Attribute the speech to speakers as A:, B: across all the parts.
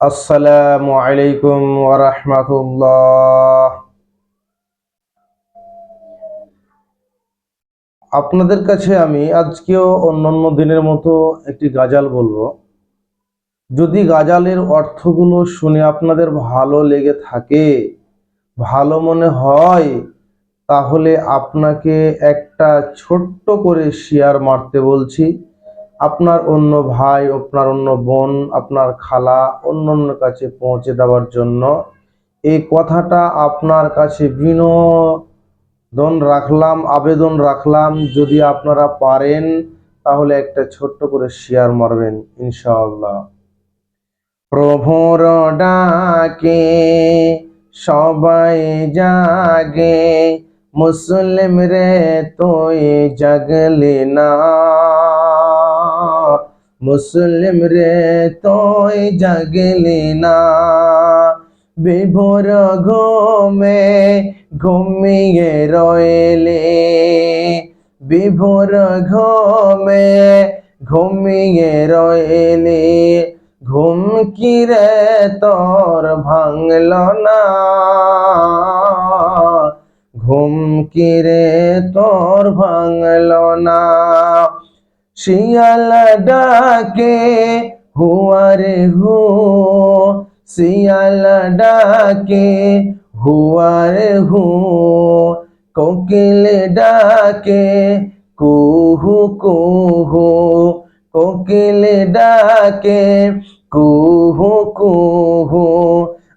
A: আসসালামু আলাইকুম ওরহমতুল্লাহ আপনাদের কাছে আমি আজকেও অন্যান্য দিনের মতো একটি গাজাল বলব। যদি গাজালের অর্থগুলো শুনে আপনাদের ভালো লেগে থাকে, ভালো মনে হয়, তাহলে আপনাকে একটা ছোট্ট করে শেয়ার মারতে বলছি। আপনার অন্য ভাই, আপনার অন্য বোন, আপনার খালা অন্য অন্য কাছে পৌঁছে দেওয়ার জন্য এই কথাটা আপনার কাছে বিনোদন রাখলাম, আবেদন রাখলাম। যদি আপনারা পারেন, তাহলে একটা ছোট্ট করে শেয়ার মারবেন, ইনশাআল্লাহ। প্রভুর ডাকে সবাই জাগে, মুসলিম রে তুই জাগলি না। মুসলিম রে তুই জাগলি না। বিভোর ঘুমে ঘুমিয়ে রইলে। বিভোর ঘুমে ঘুমিয়ে রইলে। ঘুম কি রে তোর ভাঙল না? ঘুম কি রে তোর ভাঙল না? শিয়াল ডাকে হুয়ারে হু। শিয়াল ডাকে হুয়ারে হু। কোকিল ডাকে, কুহু কুহু। কোকিল ডাকে, কুহু কুহু।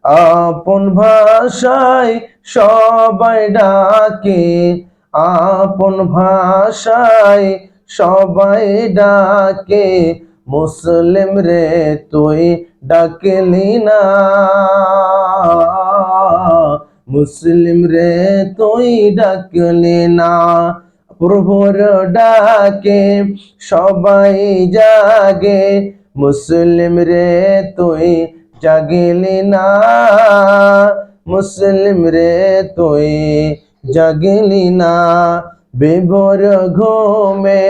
A: আপন ভাষায় সবাই ডাকে, আপন ভাষায় সবাই ডাকে, মুসলিম রে তুই ডাকলি না। মুসলিম রে তুই ডাকলি না। প্রভুর ডাকে সবাই জাগে, মুসলিম রে তুই জাগলি না। মুসলিম রে তুই জাগলি না। বিভোর ঘুমে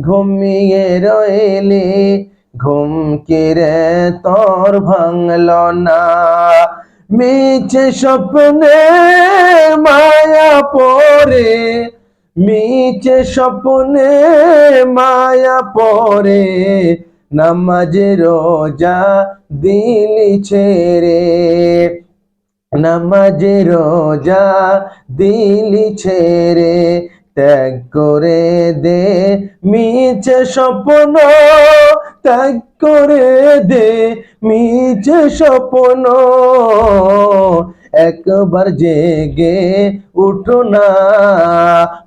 A: ঘুমিয়ে রইলি। ঘুম কিরে তোর ভাঙল না? মিছে স্বপ্নে মায়া পরে মিছে স্বপ্নে মায়া পরে নামাজ রোজা দিলি ছেড়ে। নামাজ রোজা দিলি ছেড়ে ত্যাগ করে দে, মিছে স্বপ্ন। ত্যাগ করে দে, মিছে স্বপ্ন। একবার জেগে উঠো না,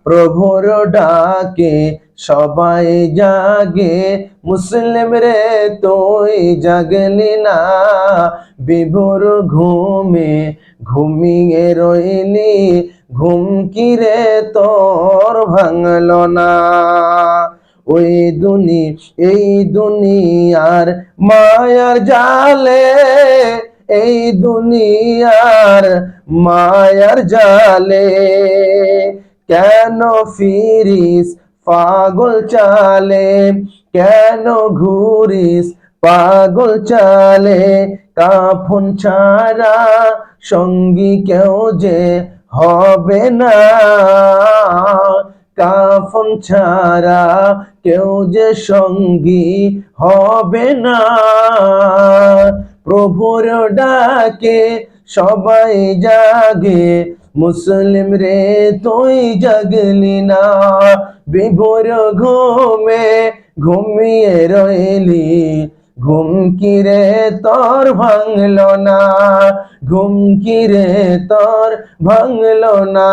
A: প্রভুর ডাকে সবাই জাগে। মুসলিম রে, তুই জাগলি না, বিভোর ঘুমে ঘুমিয়ে রইলি। ঘুম কি রে তোর ভাঙল না। ওই দুনি, এই দুনিয়ার মায়ার জালে, এই দুনিয়ার মায়ার জালে। কেন ফিরিস পাগল চালে? কেন ঘুরিস পাগল চালে? কাফন ছাড়া সঙ্গী কেউ যে হবে না। কাফন ছাড়া কেউ যে সঙ্গী হবে না। প্রভুর ডাকে সবাই জাগে, মুসলিম রে তুই জাগলি না। বিভোর ঘুমে ঘুমিয়ে রইলি ঘুম তোর ভাঙল না? ঘুম তোর ভাঙল না?